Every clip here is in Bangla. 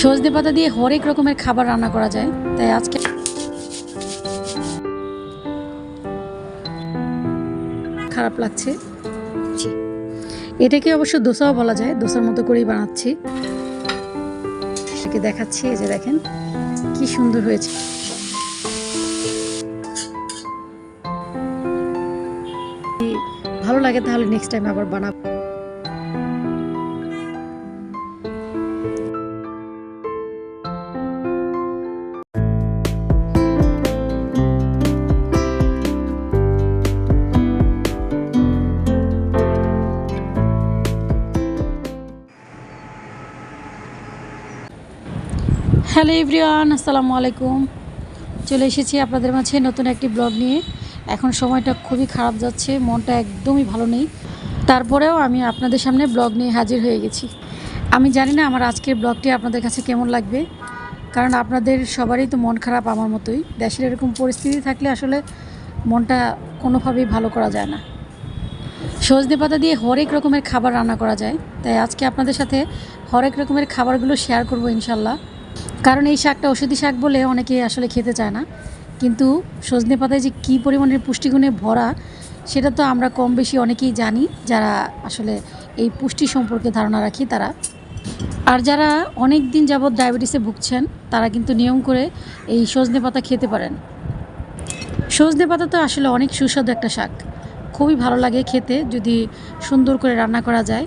সজনে পাতা দিয়ে হরেক রকমের খাবার রান্না করা যায়। তাই আজকে খারাপ লাগছে। এটাকে অবশ্য দোসাও বলা যায় দোসার মতো করেই বানাচ্ছি। এটাকে দেখাচ্ছি এই যে দেখেন কি সুন্দর হয়েছে। ভালো লাগে তাহলে নেক্সট টাইম আবার বানাবো। হ্যালো এভরিওয়ান, আসসালামু আলাইকুম। চলে এসেছি আপনাদের মাঝে নতুন একটি ব্লগ নিয়ে। এখন সময়টা খুবই খারাপ যাচ্ছে, মনটা একদমই ভালো নেই। তারপরেও আমি আপনাদের সামনে ব্লগ নিয়ে হাজির হয়ে গেছি। আমি জানি না আমার আজকের ব্লগটি আপনাদের কাছে কেমন লাগবে, কারণ আপনাদের সবারই তো মন খারাপ আমার মতোই। দেশের এরকম পরিস্থিতি থাকলে আসলে মনটা কোনোভাবেই ভালো করা যায় না। সজনে পাতা দিয়ে হরেক রকমের খাবার রান্না করা যায়, তাই আজকে আপনাদের সাথে হরেক রকমের খাবারগুলো শেয়ার করব ইনশাল্লাহ। কারণ এই শাকটা ওষুধি শাক বলে অনেকে আসলে খেতে চায় না। কিন্তু সজনে পাতায় যে কী পরিমাণের পুষ্টিগুণে ভরা, সেটা তো আমরা কম বেশি অনেকেই জানি, যারা আসলে এই পুষ্টি সম্পর্কে ধারণা রাখি তারা। আর যারা অনেক দিন যাবৎ ডায়াবেটিসে ভুগছেন, তারা কিন্তু নিয়ম করে এই সজনে পাতা খেতে পারেন। সজনে পাতা তো আসলে অনেক সুস্বাদু একটা শাক। খুবই ভালো লাগে খেতে, যদি সুন্দর করে রান্না করা যায়।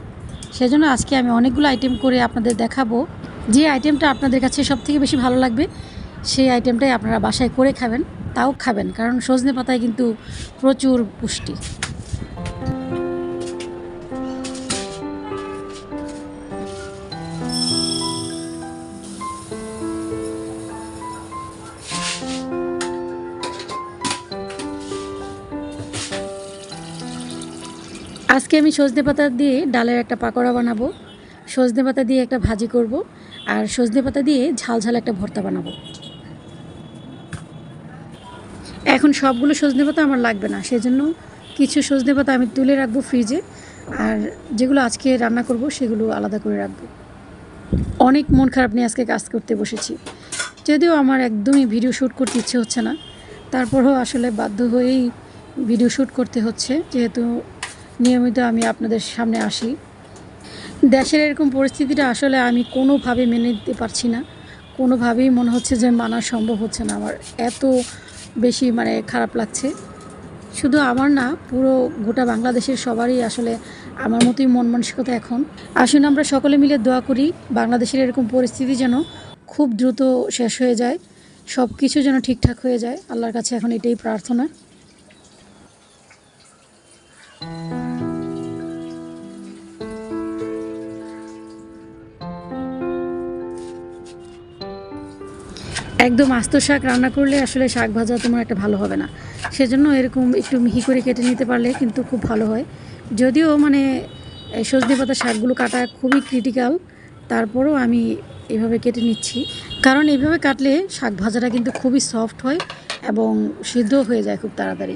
সেজন্য আজকে আমি অনেকগুলো আইটেম করে আপনাদের দেখাবো। যে আইটেমটা আপনাদের কাছে সব থেকে বেশি ভালো লাগবে, সেই আইটেমটাই আপনারা বাসায় করে খাবেন, তাও খাবেন, কারণ সজনে পাতায় কিন্তু প্রচুর পুষ্টি। আজকে আমি সজনে পাতা দিয়ে ডালের একটা পাকোড়া বানাবো। সজনে পাতা দিয়ে একটা ভাজি করব, আর সজনে পাতা দিয়ে ঝাল ঝাল একটা ভর্তা বানাবো। এখন সবগুলো সজনে পাতা আমার লাগবে না, সেজন্য কিছু সজনে পাতা আমি তুলে রাখব ফ্রিজে, আর যেগুলো আজকে রান্না করব সেগুলো আলাদা করে রাখব। অনেক মন খারাপ নিয়ে আজকে কাজ করতে বসেছি। যদিও আমার একদমই ভিডিও শ্যুট করতে ইচ্ছে হচ্ছে না, তারপরেও আসলে বাধ্য হয়েই ভিডিও শ্যুট করতে হচ্ছে, যেহেতু নিয়মিত আমি আপনাদের সামনে আসি। দেশের এরকম পরিস্থিতিটা আসলে আমি কোনোভাবে মেনে নিতে পারছি না। কোনোভাবেই মনে হচ্ছে যে মানা সম্ভব হচ্ছে না। আমার এত বেশি মানে খারাপ লাগছে। শুধু আমার না, পুরো গোটা বাংলাদেশের সবারই আসলে আমার মতোই মন মানসিকতা এখন। আসুন আমরা সকলে মিলে দোয়া করি, বাংলাদেশের এরকম পরিস্থিতি যেন খুব দ্রুত শেষ হয়ে যায় সব কিছু যেন ঠিকঠাক হয়ে যায়। আল্লাহর কাছে এখন এটাই প্রার্থনা। একদম আস্ত শাক রান্না করলে আসলে শাক ভাজা তোমার একটা ভালো হবে না। সেজন্য এরকম একটু মিহি করে কেটে নিতে পারলে কিন্তু খুব ভালো হয়। যদিও মানে সজনে পাতা শাকগুলো কাটা খুবই ক্রিটিক্যাল তারপরও আমি এভাবে কেটে নিচ্ছি। কারণ এইভাবে কাটলে শাক ভাজাটা কিন্তু খুবই সফট হয় এবং সিদ্ধ হয়ে যায় খুব তাড়াতাড়ি।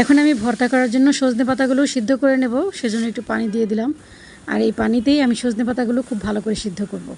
এখন আমি ভর্তা করার জন্য সজনে পাতাগুলো সিদ্ধ করে নেব, সেজন্য একটু পানি দিয়ে দিলাম। আর এই পানিতেই আমি সজনে পাতাগুলো খুব ভালো করে সিদ্ধ করব।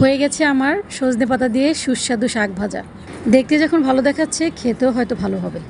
হয়ে গেছে আমার সজনে পাতা দিয়ে সুস্বাদু শাক ভাজা। দেখতে যখন ভালো দেখাচ্ছে, খেতেও হয়তো ভালো হবে।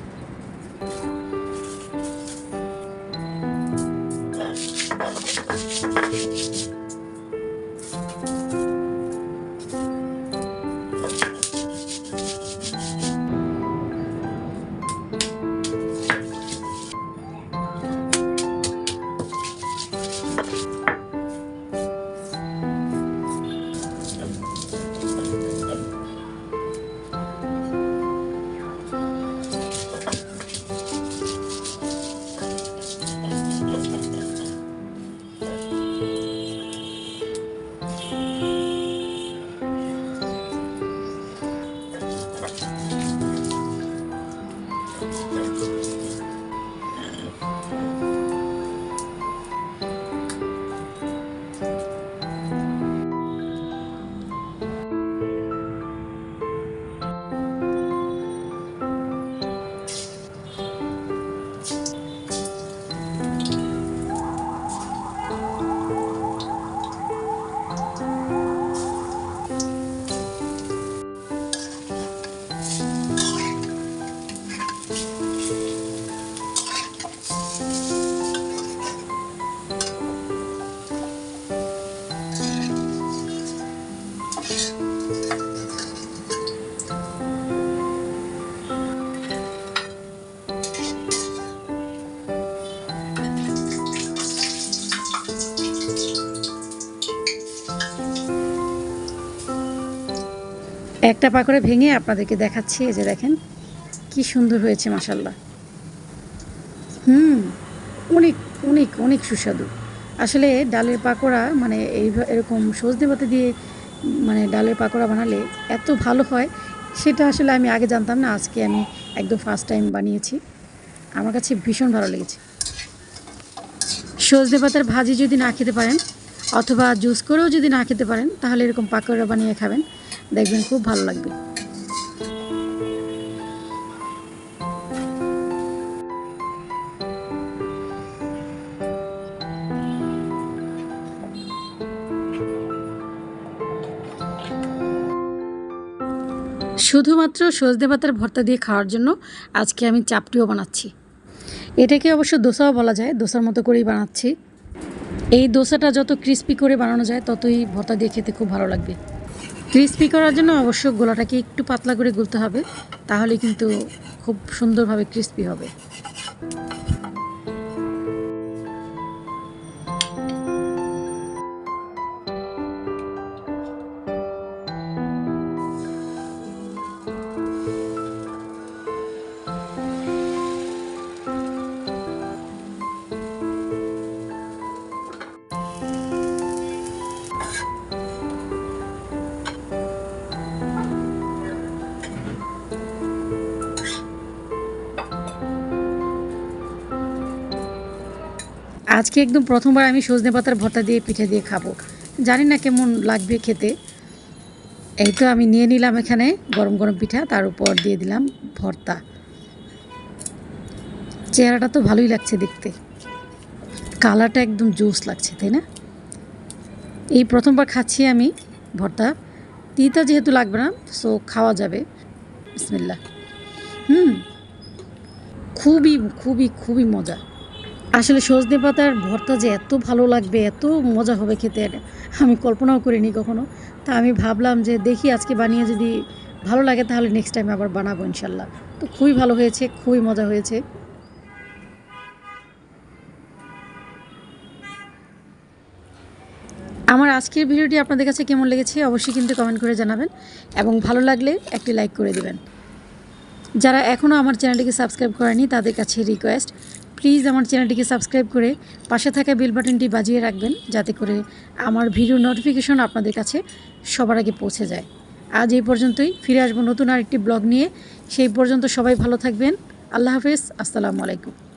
একটা পাকড়ে ভেঙে আপনাদেরকে দেখাচ্ছি, এই যে দেখেন, কি সুন্দর হয়েছে মাসাল্লাহ হুম, অনেক অনেক অনেক সুস্বাদু। আসলে ডালের পাকোড়া মানে এই এরকম সজনে পাতা দিয়ে মানে ডালের পাকোড়া বানালে এত ভালো হয়, সেটা আসলে আমি আগে জানতাম না, আজকে আমি একদম ফার্স্ট টাইম বানিয়েছি। আমার কাছে ভীষণ ভালো লেগেছে। সজনে পাতার ভাজি যদি না খেতে পারেন, অথবা জুস করেও যদি না খেতে পারেন, তাহলে এরকম পাকোড়া বানিয়ে খাবেন। দেখবেন খুব ভালো লাগবে। শুধুমাত্র সজনে পাতার ভর্তা দিয়ে খাওয়ার জন্য আজকে আমি চাপটিও বানাচ্ছি। এটাকে অবশ্য দোসাও বলা যায়, দোসার মতো করেই বানাচ্ছি। এই দোসাটা যত ক্রিস্পি করে বানানো যায়, ততই ভর্তা দিয়ে খেতে খুব ভালো লাগবে। ক্রিস্পি করার জন্য অবশ্য গোলাটাকে একটু পাতলা করে গুলতে হবে, তাহলে কিন্তু খুব সুন্দরভাবে ক্রিস্পি হবে। আজকে একদম প্রথমবার আমি সজনে পাতার ভর্তা দিয়ে পিঠে দিয়ে খাব। জানি না কেমন লাগবে খেতে। এই তো আমি নিয়ে নিলাম এখানে গরম গরম পিঠা, তার উপর দিয়ে দিলাম ভর্তা। চেহারাটা তো ভালোই লাগছে দেখতে। কালারটা একদম জোস লাগছে, তাই না? এই প্রথমবার খাচ্ছি আমি ভর্তা। তিতা যেহেতু লাগবে না সো খাওয়া যাবে। বিসমিল্লা হুম। খুবই খুবই খুবই মজা। আসলে সজনে পাতার ভর্তা যে এত ভালো লাগবে, এত মজা হবে খেতে আমি কল্পনাও করিনি কখনো। তা আমি ভাবলাম যে দেখি আজকে বানিয়ে যদি ভালো লাগে তাহলে নেক্সট টাইম আবার বানাবো ইনশাল্লাহ। তো খুবই ভালো হয়েছে, খুবই মজা হয়েছে। আমার আজকের ভিডিওটি আপনাদের কাছে কেমন লেগেছে অবশ্যই কিন্তু কমেন্ট করে জানাবেন এবং ভালো লাগলে একটি লাইক করে দেবেন। যারা এখনও আমার চ্যানেলটিকে সাবস্ক্রাইব করেনি, তাদের কাছে রিকোয়েস্ট প্লিজ আমার চ্যানেলটিকে সাবস্ক্রাইব করে পাশে থাকা বেল বাটনটি বাজিয়ে রাখবেন, যাতে করে আমার ভিডিও নোটিফিকেশন আপনাদের কাছে সবার আগে পৌঁছে যায়। আজ এই পর্যন্তই, ফিরে আসব নতুন আরেকটি ব্লগ নিয়ে। সেই পর্যন্ত সবাই ভালো থাকবেন। আল্লাহ হাফেজ, আসসালামু আলাইকুম।